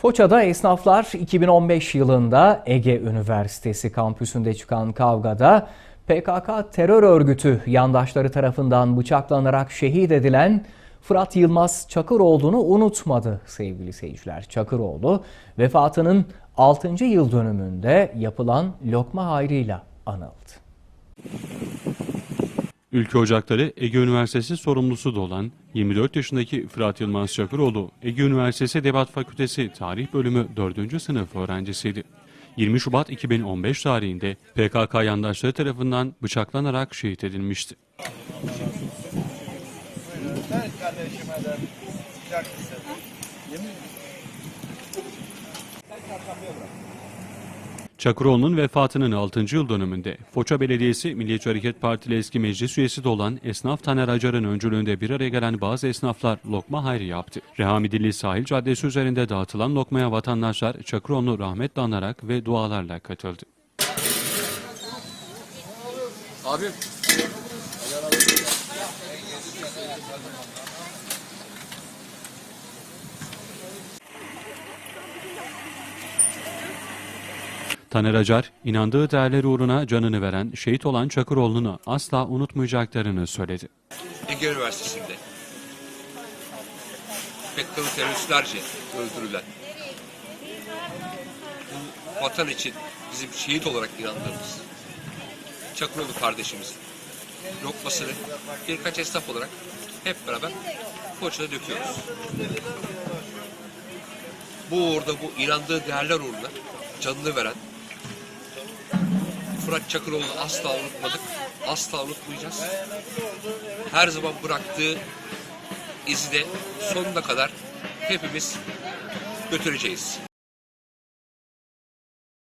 Foça'da esnaflar 2015 yılında Ege Üniversitesi kampüsünde çıkan kavgada PKK terör örgütü yandaşları tarafından bıçaklanarak şehit edilen Fırat Yılmaz Çakıroğlu'nu unutmadı sevgili seyirciler. Çakıroğlu vefatının 6. yıl dönümünde yapılan lokma hayrıyla anıldı. Ülke Ocakları Ege Üniversitesi sorumlusu da olan 24 yaşındaki Fırat Yılmaz Çakıroğlu, Ege Üniversitesi Debat Fakültesi Tarih Bölümü 4. sınıf öğrencisiydi. 20 Şubat 2015 tarihinde PKK yandaşları tarafından bıçaklanarak şehit edilmişti. Çakıroğlu'nun vefatının 6. yıl dönümünde Foça Belediyesi Milliyetçi Hareket Partili eski meclis üyesi de olan esnaf Taner Acar'ın öncülüğünde bir araya gelen bazı esnaflar lokma hayrı yaptı. Rehamidilli Sahil Caddesi üzerinde dağıtılan lokmaya vatandaşlar Çakıroğlu'nu rahmetle anarak ve dualarla katıldı. Abim. Taner Acar, inandığı değerler uğruna canını veren, şehit olan Çakıroğlu'nu asla unutmayacaklarını söyledi. Ege Üniversitesi'nde PKK'lı teröristlerce öldürülen bu vatan için bizim şehit olarak inandığımız Çakıroğlu kardeşimizin lokmasını birkaç esnaf olarak hep beraber Foça'da döküyoruz. Bu uğurda bu inandığı değerler uğruna canını veren Fırat Çakıroğlu'nu asla unutmadık, asla unutmayacağız. Her zaman bıraktığı izi de sonuna kadar hepimiz götüreceğiz.